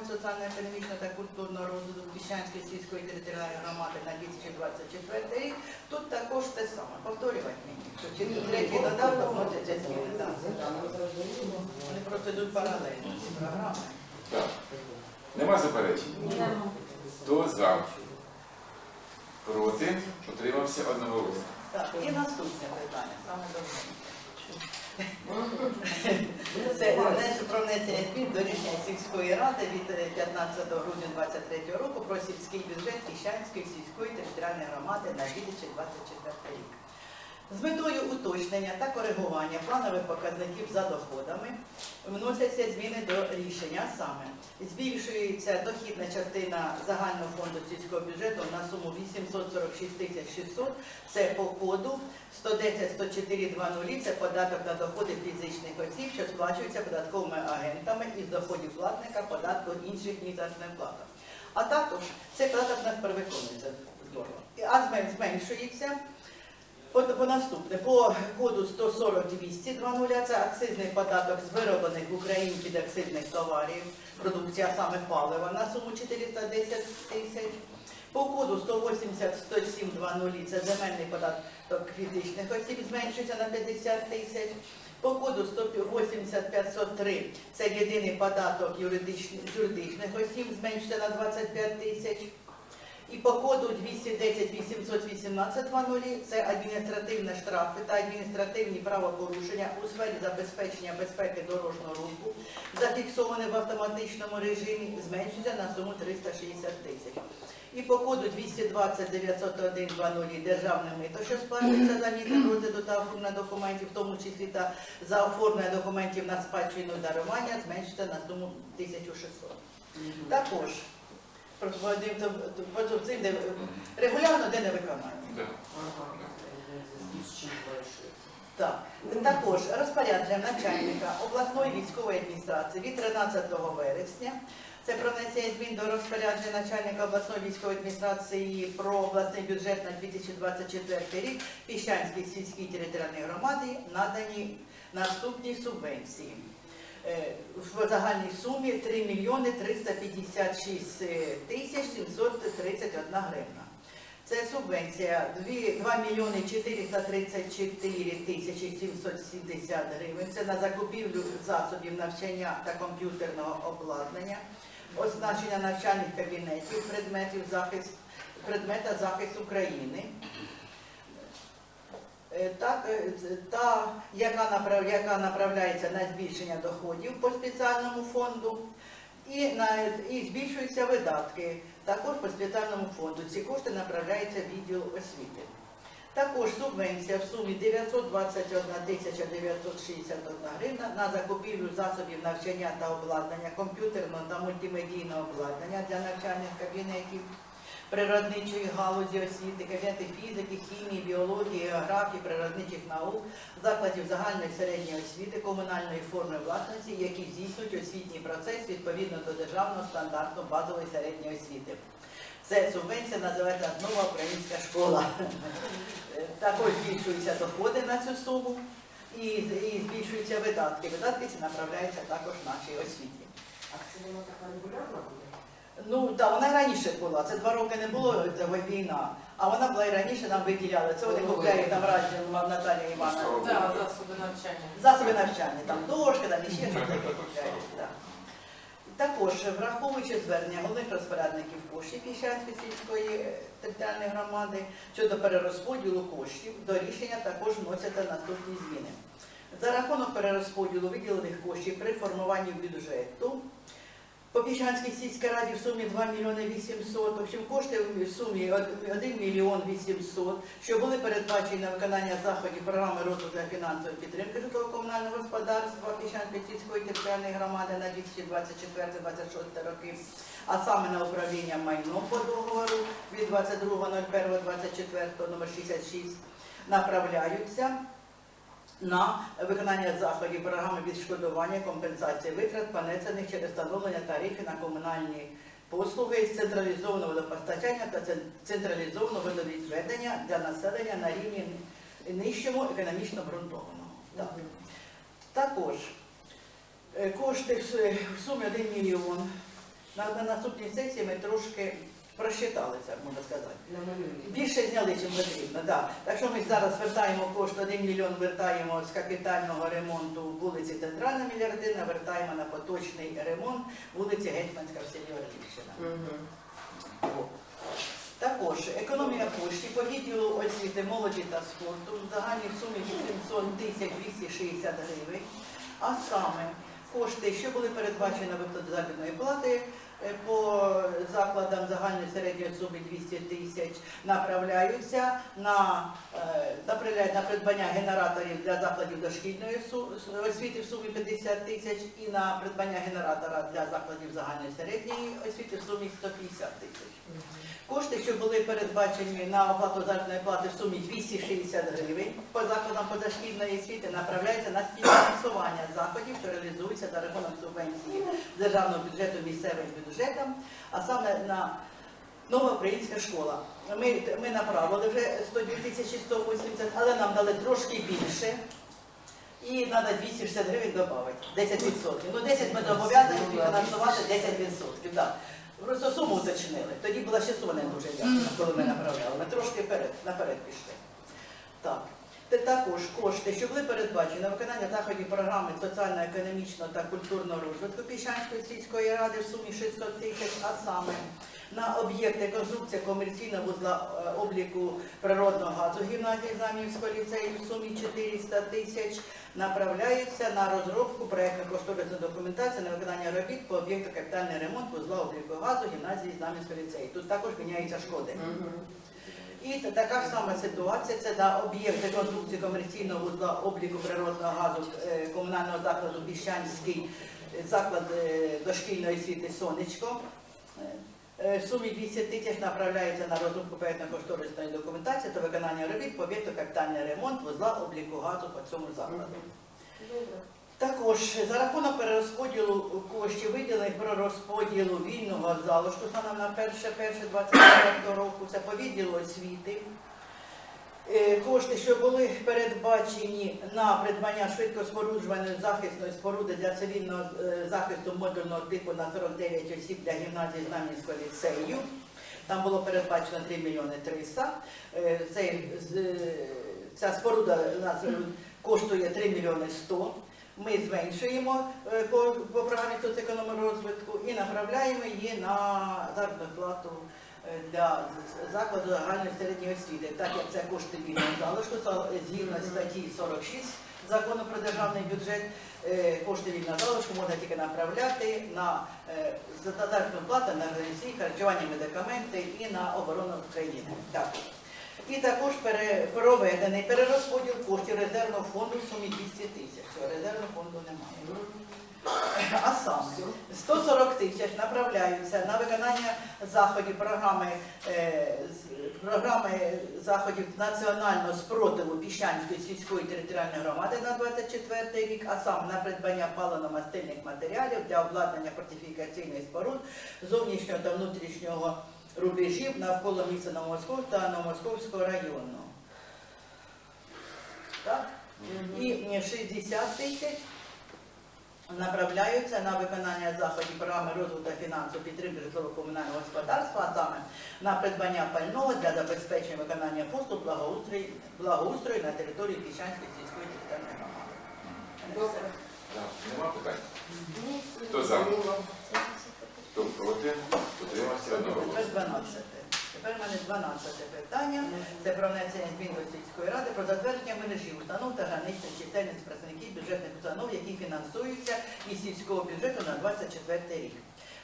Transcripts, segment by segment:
програми соціально-економічного та культурного розвитку Піщанської сільської територіальної громади на 2024 рік. Тут також те саме. Повторювати мені. Що Через третій додаток вносяться зміни. Так. Вони просто йдуть паралельно, ці програми. Так. Нема заперечень? Хто за? Проти? Утримався одноголосно. Так, і наступне питання, саме довше. Це внесення про внесення змін до рішення сільської ради від е, 15 грудня 2023 року про сільський бюджет Кіщанської сільської територіальної громади на 2024 рік. З метою уточнення та коригування планових показників за доходами вносяться зміни до рішення саме. Збільшується дохідна частина загального фонду сільського бюджету на суму 846 тисяч 600, це по коду 110 104 це податок на доходи фізичних осіб, що сплачуються податковими агентами із доходів платника податку інших ніж заробітна плата. А також цей податок у нас перевиконується здорово. А зменшується по, по наступне, по коду 140-200 це акцизний податок з вироблених в Україні підакцизних товарів, продукція саме палива на суму 410 тисяч. По коду 180-107-00 це земельний податок фізичних осіб зменшується на 50 тисяч. По коду 180-503 це єдиний податок юридичних, юридичних осіб зменшується на 25 тисяч. І по коду 210 818 00 це адміністративні штрафи та адміністративні правопорушення у сфері забезпечення безпеки дорожнього руху, зафіксовані в автоматичному режимі, зменшується на суму 360 тисяч. І по коду 220 901 00 державне мито, що сплачується за місцем розгляду та оформлення документів, в тому числі та за оформлення документів на спадщину дарування, зменшується на суму 1600. Також по цим, де регулярно, де не виконання. Так, також розпорядження начальника обласної військової адміністрації від 13 вересня. Це про внесення змін до розпорядження начальника обласної військової адміністрації про обласний бюджет на 2024 рік Піщанській сільській територіальній громаді надані наступні субвенції. Е, В загальній сумі 3 мільйони 356 тисяч 731 гривна. Це субвенція 2 мільйони 434 тисячі 770 гривень. Це на закупівлю засобів навчання та комп'ютерного обладнання, оснащення навчальних кабінетів, предметів захист, предмета захист України. Е, Так, е, та яка, направ, яка направляється на збільшення доходів по спеціальному фонду, і, на, і збільшуються видатки також по спеціальному фонду. Ці кошти направляються в відділ освіти. Також субвенція в сумі 921 961 гривна на закупівлю засобів навчання та обладнання, комп'ютерного та мультимедійного обладнання для навчальних кабінетів, природничої галузі освіти, кабінети фізики, хімії, біології, географії, природничих наук, закладів загальної середньої освіти, комунальної форми власності, які здійснюють освітній процес відповідно до державного стандарту базової середньої освіти. Це субвенція називається нова українська школа. Також збільшуються доходи на цю суму і, і збільшуються видатки. Видатки ці направляються також нашій освіті. А це воно така регулярна буде? Ну так, вона і раніше була. Це два роки не було це війна, а вона була і раніше нам виділяли. Це вони купляють там разі Наталія Івановна. Так, засоби навчання. Засоби навчання, там дошки, там і ще щось таке купляють. так. Також, враховуючи звернення головних розпорядників коштів Піщанської сільської е, територіальної громади щодо перерозподілу коштів, до рішення також вносяться наступні зміни. За рахунок перерозподілу виділених коштів при формуванні бюджету по Піщанській сільській раді в сумі 2 мільйони 800, в общем, кошти в сумі 1 мільйон 800, що були передбачені на виконання заходів програми розвитку та фінансової підтримки житлово-комунального господарства Піщанської сільської територіальної громади на 2024-2026 роки, а саме на управління майном по договору від 22.01.24 номер 66 направляються на виконання заходів програми відшкодування компенсації витрат, понесених через встановлення тарифів на комунальні послуги з централізованого водопостачання та централізованого водовідведення для населення на рівні нижчому економічно обґрунтованого. Так. Також е, кошти в сумі 1 мільйон На, на наступній сесії ми трошки просчиталися, можна сказати. Більше зняли, чим потрібно, да. Так що ми зараз вертаємо кошти, 1 мільйон вертаємо з капітального ремонту вулиці Центральна мільярдина, вертаємо на поточний ремонт вулиці Гетьманська в селі Орлівщина. Також економія коштів по відділу освіти, молоді та спорту в загальній сумі 800 тисяч 260 гривень, а саме кошти, що були передбачені на виплату заробітної плати по закладам загальної середньої суми 200 тисяч, направляються на, е, направляють на придбання генераторів для закладів дошкільної освіти в сумі 50 тисяч і на придбання генератора для закладів загальної середньої освіти в сумі 150 тисяч. Кошти, що були передбачені на оплату заробітної плати в сумі 260 гривень по закладам позашкільної освіти, направляються на співфінансування заходів, що реалізуються за рахунок субвенції державного бюджету місцевим бюджетам, а саме на нова українська школа. Ми, ми направили вже 102 тисячі 180, але нам дали трошки більше. І треба 260 гривень додати, 10%. Ну 10 ми зобов'язані співфінансувати 10%. Да. Просто суму уточнили. Тоді була ще сума не дуже ясна, коли ми направляли. Ми трошки вперед, наперед пішли. Так. Та також кошти, що були передбачені на виконання заходів програми соціально-економічного та культурного розвитку Піщанської сільської ради в сумі 600 тисяч, а саме на об'єкти конструкція комерційного вузла е, обліку природного газу гімназії Замівського ліцею в сумі 400 тисяч направляються на розробку проєктно-кошторисної документації на виконання робіт по об'єкту капітальний ремонт вузла обліку газу гімназії Знам'янського ліцею. Тут також міняються шкоди. І така ж сама ситуація це на об'єкти конструкції комерційного вузла обліку природного газу е, комунального закладу Піщанський е, заклад е, дошкільної освіти Сонечко. В сумі 200 тисяч направляється на розробку проєктно-кошторисної документації та виконання робіт по об'єкту капітальний ремонт вузла обліку газу по цьому закладу. Добре. Також за рахунок перерозподілу коштів, виділених про розподілу вільного залишку станом на 1.1.24 року, це по відділу освіти. Е, Кошти, що були передбачені на придбання швидкоспоруджуваної захисної споруди для цивільного е, захисту модульного типу на 49 осіб для гімназії Знам'янського ліцею. Там було передбачено 3 мільйони 300. Е, ця споруда коштує 3 мільйони 100. Ми зменшуємо е, по, програмі соцекономного розвитку і направляємо її на заробітну плату е, для закладу загальної середньої освіти. Так як це кошти вільного залишку, згідно статті 46 закону про державний бюджет, е, кошти вільного залишку можна тільки направляти на заробітну плату на організації харчування медикаменти і на оборону країни. Так. І також проведений перерозподіл коштів резервного фонду в сумі 200 тисяч. Резервного фонду немає. А саме 140 тисяч направляються на виконання заходів програми, е, програми заходів національного спротиву Піщанської сільської територіальної громади на 24 рік, а саме на придбання паливно-мастильних матеріалів для обладнання фортифікаційних споруд зовнішнього та внутрішнього рубежів навколо міста Новомосковськ та Новомосковського району. Так? І 60 тисяч направляються на виконання заходів програми розвитку та фінансової підтримки житлово-комунального господарства, а саме на придбання пального для забезпечення виконання послуг благоустрою, благоустрою на території Піщанської сільської територіальної громади. Добре. Нема питань? Хто за? зрозуміло. Хто проти? Утримався одноголосно. Тепер 12. Тепер в мене 12 питання. Це про внесення змін до сільської ради про затвердження мережі установ та граничних чисельність працівників бюджетних установ, які фінансуються із сільського бюджету на 24 рік.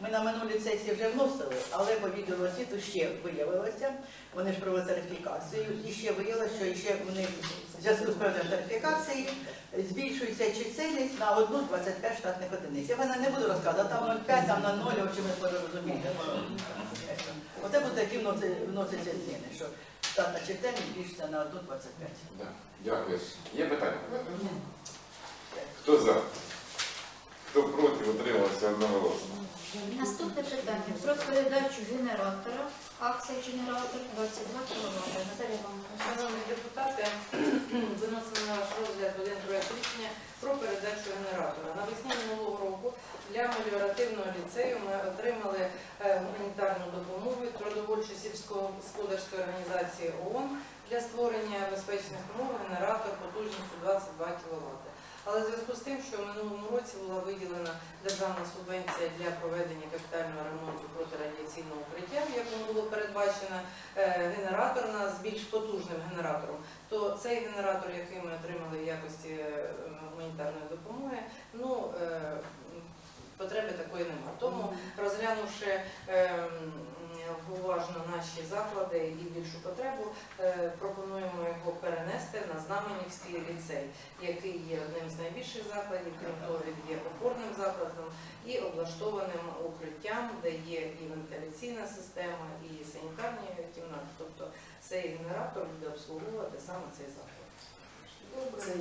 Ми на минулій сесії вже вносили, але по відділу освіту ще виявилося, вони ж провели тарифікацію, і ще виявилося, що ще вони в зв'язку з проведенням тарифікації збільшується чисельність на одну 25 штатних одиниць. Я мене не буду розказувати, там 0,5, там на 0, в общем, ми порозуміємо. Оце буде такі вносяться вносяться зміни, що штатна чисельність збільшиться на одну 25. Дякую. Є питання? Хто за? Хто проти? Утримався одноголосно. Наступне питання про передачу генератора, акція генератор 22 кВт. Наталія. Шановні депутати, виносимо на ваш розгляд один проект рішення про передачу генератора. Навесні минулого року для меліоративного ліцею ми отримали е, гуманітарну допомогу від продовольчо сільськогосподарської організації ООН для створення безпечних умов генератор потужністю 22 кВт. Але в зв'язку з тим, що в минулому році була виділена державна субвенція для проведення капітального ремонту протирадіаційного укриття, в якому було передбачено е, генератор на з більш потужним генератором, то цей генератор, який ми отримали в якості е, гуманітарної допомоги, ну е, потреби такої немає. Тому розглянувши ем, уважно наші заклади і більшу потребу, е, пропонуємо його перенести на Знаменівський ліцей, який є одним з найбільших закладів, крім того, він є опорним закладом і облаштованим укриттям, де є і вентиляційна система, і санітарні кімнати. Тобто цей генератор буде обслуговувати саме цей заклад. Це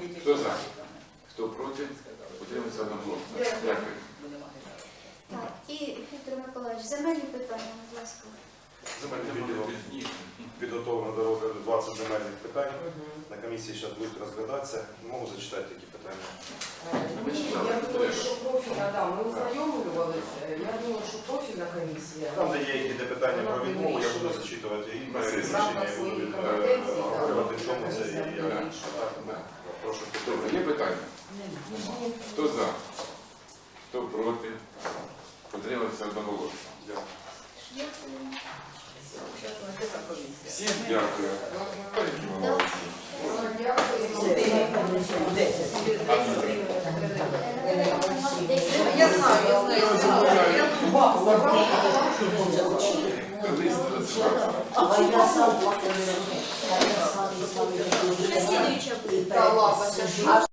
діти Хто за? Хто проти? Утримався одноголосно. Дякую. Дякую. Будемо генератор. Так, і Віктор Миколаївич, земельні питання, будь ласка. Земельний Відділом. Підготовлено до розгляду 20 земельних питань. На комісії зараз будуть розглядатися. Можу зачитати які питання. Ні, Я думаю, що профільна, да, ми ознайомлювалися. Я думаю, що профільна комісія. Там, де є які питання про відмову, я буду зачитувати і без рішення я буду е, говорити в чому це і я так, Да. прошу підтримати. є питання? Нема. Хто за? Хто проти? Утримався одноголосно. Дякую. Всім дякую. Я знаю, я знаю, я знаю. Я Колись. А я сам самий самий Слідуюча буде. Та ладно, це ж